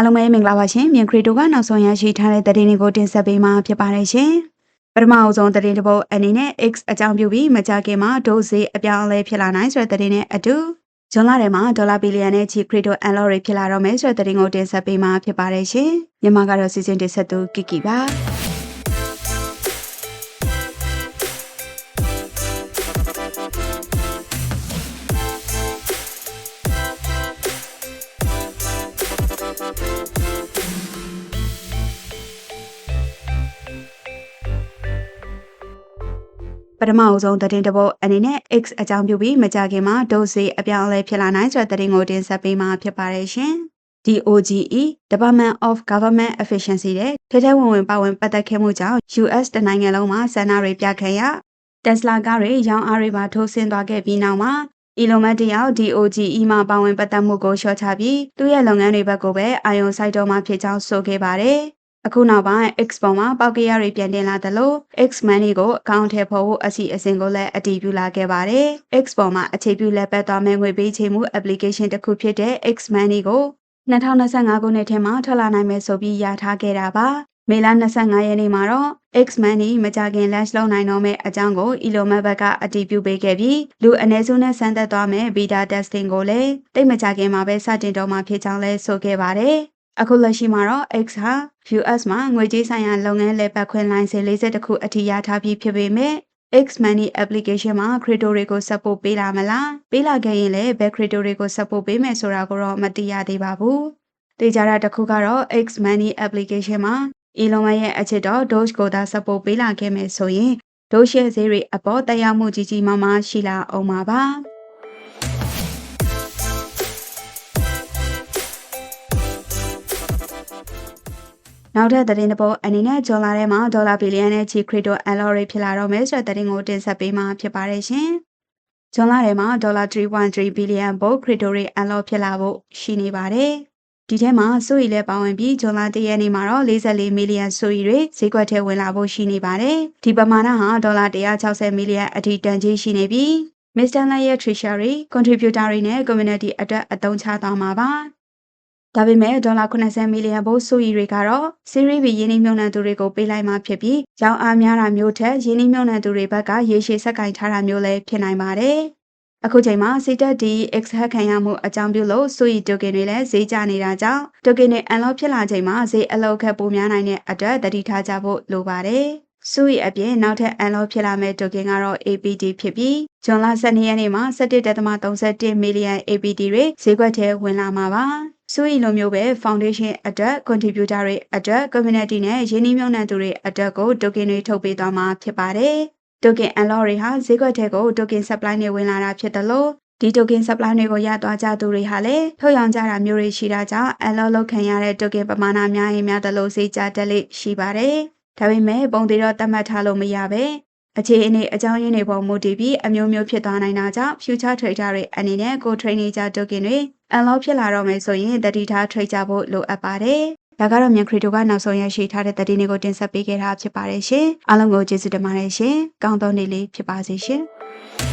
အားလုံးပဲမင်္ဂလာပါရှင်မြန်ခရီတိုကနောက်ဆုံးရရှိထားတဲ့သတင်းတွေကိုတင်ဆက်ပေးမှာဖြစ်ပါတယ်ရှင်ပထမအဆုံးသတင်းတစ်ပုဒ်အနေနဲ့ X အကြောင်းပြုပြီးမကြခင်မှာဒိုးစေအပြောင်းအလဲဖြစ်လာနိုင်ဆိုတဲ့သတင်းနဲ့အတူဇွန်လထဲမှာဒေါ်လာဘီလီယံနဲ့ချီခရီတိုအန်လော်တွေဖြစ်လာတော့မယ်ဆိုတဲ့သတင်းကိုတင်ဆက်ပေးမှာဖြစ်ပါတယ်ရှင်မြန်မာကတော့စီစဉ်တင်ဆက်သူကီကီပါ ပထမအဆုံးသတင်းတစ်ပုဒ်အနေနဲ့ X အကြောင်းပြုပြီးမကြခင်မှာဒိုစေအပြောင်းအလဲဖြစ်လာနိုင်ဆိုတဲ့သတင်းကိုတင်ဆက်ပေးမှာဖြစ်ပါတယ်ရှင်။ DOGE Department of Government Efficiency တဲ့ထဲထဲဝင်ဝင်ပါဝင်ပတ်သက်ခဲ့မှုကြောင့် US တနိုင်ငံလုံးမှာဆန္ဒတွေပြခန့်ရ Tesla ကားတွေရောင်းအားတွေပါထိုးဆင်းသွားခဲ့ပြီးနောက်မှာ Elon Musk တယောက် DOGE မှာပါဝင်ပတ်သက်မှုကိုလျှော့ချပြီးသူ့ရဲ့လုပ်ငန်းတွေဘက်ကိုပဲအာရုံစိုက်တော့မှဖြစ်ကြောင်းဆိုခဲ့ပါတယ်။ အခုနောက်ပိုင်း X ပေါ်မှာပေါက်ကရတွေပြန်တင်လာသလို X Money ကိုအကောင့်ထဲပေါ်ဖို့အစီအစဉ်ကိုလည်းအတည်ပြုလာခဲ့ပါတယ်။ X ပေါ်မှာအခြေပြုလက်ပတ်သွားမဲ့ငွေပေးချေမှု application တစ်ခုဖြစ်တဲ့ X Money ကို2025ခုနှစ်ထဲမှာထွက်လာနိုင်မယ်ဆိုပြီးရထားခဲ့တာပါ။မေလ25ရက်နေ့မှာတော့ X Money မကြခင် launch လုပ်နိုင်တော့မယ့်အကြောင်းကို Elon Musk ဘက်ကအတည်ပြုပေးခဲ့ပြီးလူအနည်းစုနဲ့ဆန်းသက်သွားမယ့် beta testing ကိုလည်းတိတ်မကြခင်မှာပဲစတင်တော့မှာဖြစ်ကြောင်းလည်းဆိုခဲ့ပါတယ်။ အခုလက်ရှိမှာတော့ X ဟာ US မှာငွေကြေးဆိုင်ရာလုပ်ငန်းလည်ပတ်ခွင့်လိုင်စင်40ခုအထိရထားပြီးဖြစ်ပေမဲ့ X Money application မှာ crypto တွေကို support ပေးလာမလားပေးလာခဲ့ရင်လည်းဘယ် crypto တွေကို support ပေးမယ်ဆိုတာကိုတော့မသိရသေးပါဘူး။တေချာတာတစ်ခုကတော့ X Money application မှာ Elon Musk ရဲ့အချစ်တော် Doge ကိုသာ support ပေးလာခဲ့မယ်ဆိုရင် Doge ရဲ့ဈေးတွေအပေါ်တက်ရောက်မှုကြီးကြီးမားမားရှိလာအောင်ပါပါ။ နောက်ထပ်သတင်းတစ်ပုဒ်အနေနဲ့ဂျွန်လာထဲမှာဒေါ်လာဘီလီယံနဲ့ချီခရစ်တိုအန်လော်တွေဖြစ်လာတော့မယ်ဆိုတဲ့သတင်းကိုတင်ဆက်ပေးမှာဖြစ်ပါတယ်ရှင်။ဂျွန်လာထဲမှာဒေါ်လာ3.3ဘီလီယံပို့ခရစ်တိုတွေအန်လော်ဖြစ်လာဖို့ရှိနေပါတယ်။ဒီထဲမှာစုရီလည်းပါဝင်ပြီးဂျွန်လာတရက်နေ့မှာတော့44မီလီယံစုရီတွေဈေးကွက်ထဲဝင်လာဖို့ရှိနေပါတယ်။ဒီပမာဏဟာဒေါ်လာ160မီလီယံအထိတန်ကြီးရှိနေပြီးမစ္စတာလက်ရဲ့ treasury contributor တွေနဲ့ community အတွက်အသုံးချသွားမှာပါ။ ဒါပေမဲ့ဒေါ်လာ80မီလီယံဘိုးစုရီတွေကတော့စီရီဘီယင်းနှိမ့်မြုံနှံသူတွေကိုပေးလိုက်မှဖြစ်ပြီးရောင်းအားများတာမျိုးထက်ယင်းနှိမ့်မြုံနှံသူတွေဘက်ကရေရှည်ဆက်ကင်ထားတာမျိုးလည်းဖြစ်နိုင်ပါတယ်။အခုချိန်မှာစီတက်ဒီ X ဟက်ခံရမှုအကြောင်းပြုလို့စုရီတိုကင်တွေလည်းဈေးကျနေတာကြောင့်တိုကင်တွေအန်လော့ဖြစ်လာချိန်မှာဈေးအလောက်ခက်ပိုများနိုင်တဲ့အတွက်တတိထားကြဖို့လိုပါတယ်။စုရီအပြင်နောက်ထပ်အန်လော့ဖြစ်လာမဲ့တိုကင်ကတော့ APD ဖြစ်ပြီးဇွန်လ12ရက်နေ့မှာ17.31မီလီယံ APD တွေဈေးကွက်ထဲဝင်လာမှာပါ။ စုရီလိုမျိုးပဲ foundation အတွက် contributor တွေအတွက် community နဲ့ရင်းနှီးမြှုပ်နှံသူတွေအတွက်ကို token တွေထုတ်ပေးသွားမှာဖြစ်ပါတယ်။ token unlock တွေဟာဈေးကွက်ထဲကို token supply နဲ့ဝင်လာတာဖြစ်တယ်လို့ဒီ token supply တွေကိုရသွားကြသူတွေဟာလည်းထုတ်ရောင်းကြတာမျိုးတွေရှိတာကြောင့် unlock လုပ်ခံရတဲ့ token ပမာဏများရင်များတယ်လို့ဈေးကြတက်လေရှိပါတယ်။ဒါပေမဲ့ပုံသေးတော့တတ်မှတ်ထားလို့မရပဲအခြေအနေအကြောင်းရင်းတွေပေါ်မူတည်ပြီးအမျိုးမျိုးဖြစ်သွားနိုင်တာကြောင့် future trader တွေအနေနဲ့ကို training ကြ token တွေ unlock ဖြစ်လာတော့မယ်ဆိုရင်တတိထား trade ကြဖို့လိုအပ်ပါတယ်။ဒါကတော့မြန်ခရီတိုကနောက်ဆုံးရရှိထားတဲ့သတင်းတွေကိုတင်ဆက်ပေးခဲ့တာဖြစ်ပါတယ်ရှင်။အားလုံးကိုကျေးဇူးတင်ပါတယ်ရှင်။ကောင်းသောနေ့လေးဖြစ်ပါစေရှင်။